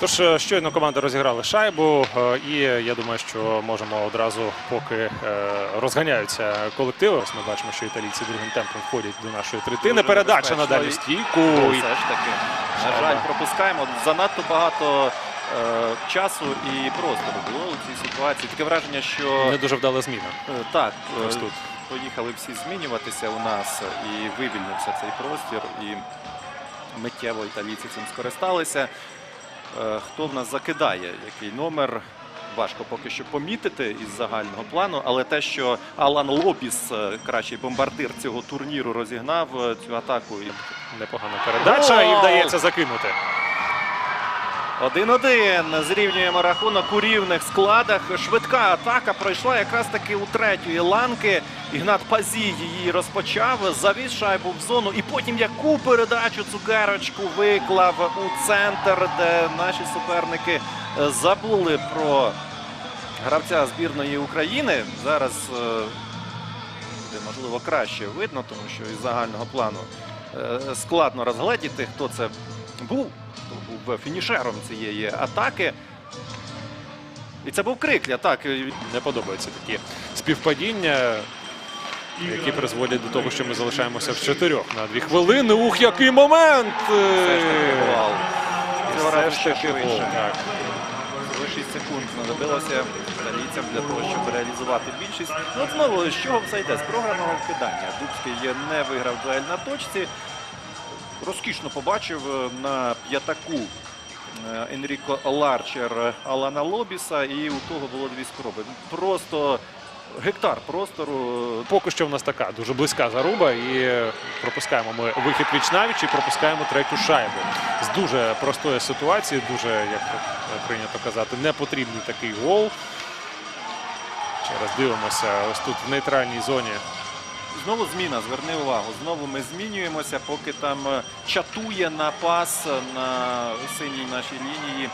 Тож е, щойно команди розіграли шайбу, е, і я думаю, що можемо одразу, поки е, розганяються колективи. Ось ми бачимо, що італійці другим темпом входять до нашої третини. Дуже Передача на дальню стійку. Ну, все ж таки, на жаль, пропускаємо. Занадто багато часу і простору було у цій ситуації. Таке враження, що Не дуже вдала зміна. так, Ось тут. поїхали всі змінюватися у нас і вивільнився цей простір. І миттєво італійці цим скористалися. Е, Хто в нас закидає? Який номер? Важко поки що помітити із загального плану, але те, що Алан Лобіс, е, кращий бомбардир цього турніру, розігнав е, цю атаку. і Непогана передача і вдається закинути. 1-1. Зрівнюємо рахунок у рівних складах. Швидка атака пройшла якраз таки у третьої ланки. Ігнат Пазій її розпочав, завіз шайбу в зону і потім яку передачу цукерочку виклав у центр, де наші суперники е, забули про гравця збірної України. Зараз е, буде можливо краще видно, тому що із загального плану е, складно розгледіти, хто це був. Хто був фінішером цієї атаки. І це був Крикля, так. Не подобаються такі співпадіння, які призводять до того, що ми залишаємося в чотирьох на дві хвилини. Ух, який момент! Все ж таки гол. Всього 6 секунд знадобилося італійцям для того, щоб реалізувати більшість. Ну, от знову, з чого все йде? З програного вкидання. Дубський не виграв дуель на точці. Розкішно побачив е, на п'ятаку е, Енріко Ларчер Алана Лобіса, і у того було дві спроби. Просто гектар простору. Поки що в нас така дуже близька заруба, і пропускаємо ми вихід віч навіч і пропускаємо третю шайбу. З дуже простої ситуації, дуже, як прийнято казати, непотрібний такий гол. Ще дивимося, ось тут в нейтральній зоні. Знову зміна, зверни увагу. Знову ми змінюємося, поки там е, чатує на пас на синій нашій лінії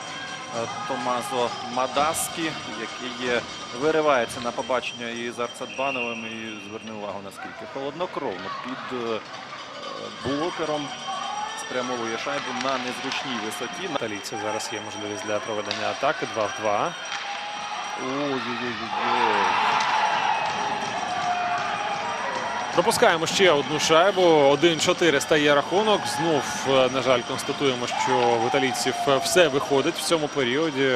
Томазо Мадаскі, який е, виривається на побачення із Арцадбановим. І зверни увагу, наскільки холоднокровно під е, блокером спрямовує шайбу на незручній висоті. На- таліці зараз є можливість для проведення атаки 2 в 2. Ой-ой-ой. Пропускаємо ще одну шайбу. 1-4 стає рахунок. Знов, е, на жаль, констатуємо, що в італійців все виходить в цьому періоді.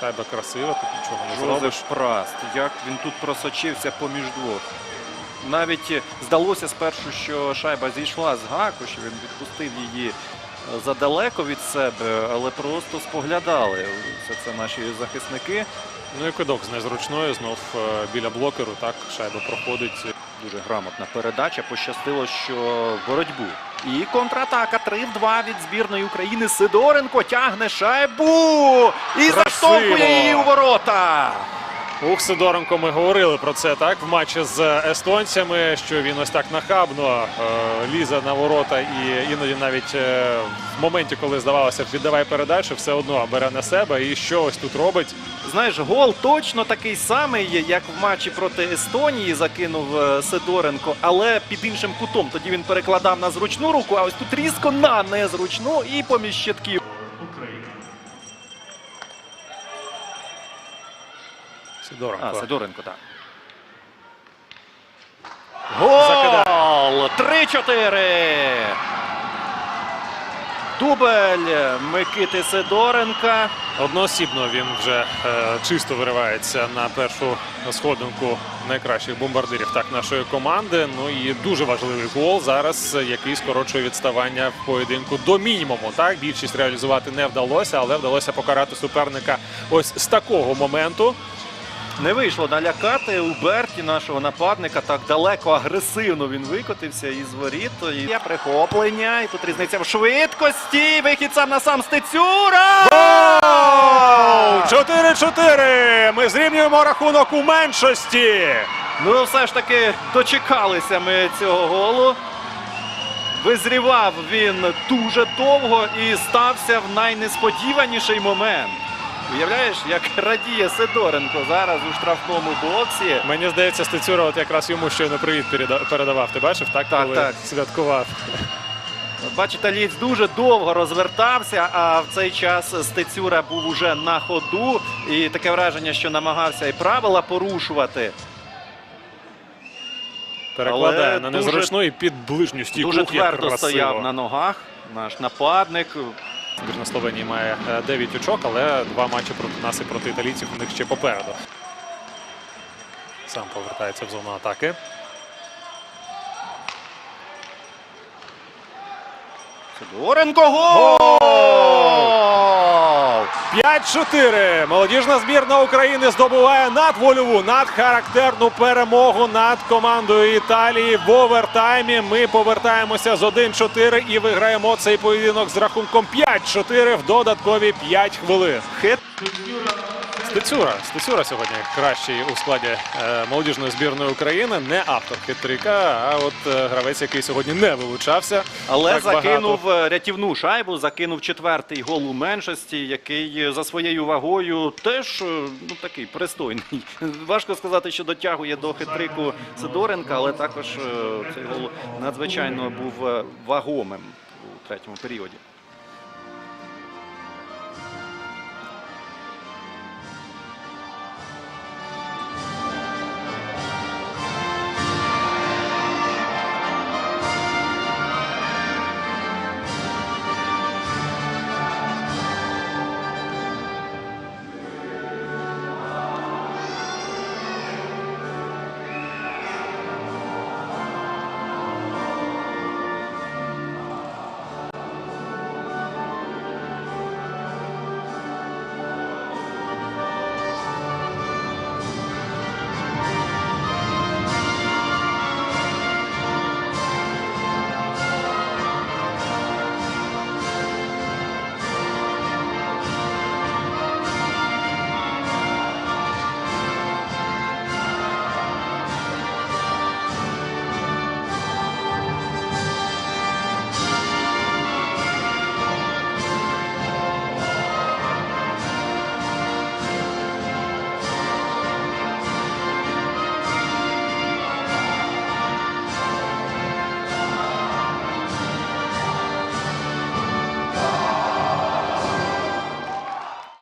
Шайба красива, тут нічого не зробиш. Жозеф Праст. Як він тут просочився поміж двох. Навіть е, здалося спершу, що шайба зійшла з гаку, що він відпустив її е, задалеко від себе, але просто споглядали все це наші захисники. Ну і кидок з незручною. Знов біля блокеру. Так, шайба проходить. Дуже грамотна передача. Пощастило, що в боротьбу. І контратака 3 в 2 від збірної України. Сидоренко тягне шайбу і заштовхує її у ворота. Ух, Сидоренко, ми говорили про це так в матчі з естонцями, що він ось так нахабно е, лізе на ворота і іноді навіть е, в моменті, коли здавалося віддавай передачу, все одно бере на себе. І що ось тут робить? Знаєш, гол точно такий самий, як в матчі проти Естонії закинув е, Сидоренко, але під іншим кутом. Тоді він перекладав на зручну руку, а ось тут різко на незручну і поміж щитків. Сидоренко. А, Сидоренко, так. Гол! 3-4. Дубль Микити Сидоренка. Одноосібно він вже е, чисто виривається на першу сходинку найкращих бомбардирів так нашої команди. Ну і дуже важливий гол зараз, який скорочує відставання в поєдинку до мінімуму. Так більшість реалізувати не вдалося, але вдалося покарати суперника ось з такого моменту. Не вийшло налякати у Берті нашого нападника. Так далеко агресивно він викотився із воріт. І є прихоплення. І тут різниця в швидкості. Вихід сам на сам Стецюра. Гол! 4-4! Ми зрівнюємо рахунок у меншості. Ну, все ж таки дочекалися ми цього голу. Визрівав він дуже довго і стався в найнесподіваніший момент. Уявляєш, як радіє Сидоренко зараз у штрафному боксі. Мені здається, Стецюра от якраз йому щойно привіт передавав. Ти бачив, так? Так, коли так. святкував. Бачите, Ліц дуже довго розвертався, а в цей час Стецюра був уже на ходу. І таке враження, що намагався і правила порушувати. Перекладає Але на дуже- і під ближню стійку. Дуже Ух, твердо стояв на ногах. Наш нападник. Збірна Словенії має 9 очок, але два матчі проти нас і проти італійців у них ще попереду. Сам повертається в зону атаки. Сидоренко гол! 5-4. Молодіжна збірна України здобуває надвольову, надхарактерну перемогу над командою Італії в овертаймі. Ми повертаємося з 1-4 і виграємо цей поєдинок з рахунком 5-4 в додаткові 5 хвилин. Хит Стецюра. Стецюра сьогодні кращий у складі е, молодіжної збірної України. Не автор хитрика, а от е, гравець, який сьогодні не вилучався. Але багато. закинув е, рятівну шайбу, закинув четвертий гол у меншості, який за своєю вагою теж ну такий пристойний. Важко сказати, що дотягує до хитрику Сидоренка, але також цей гол надзвичайно був вагомим у третьому періоді.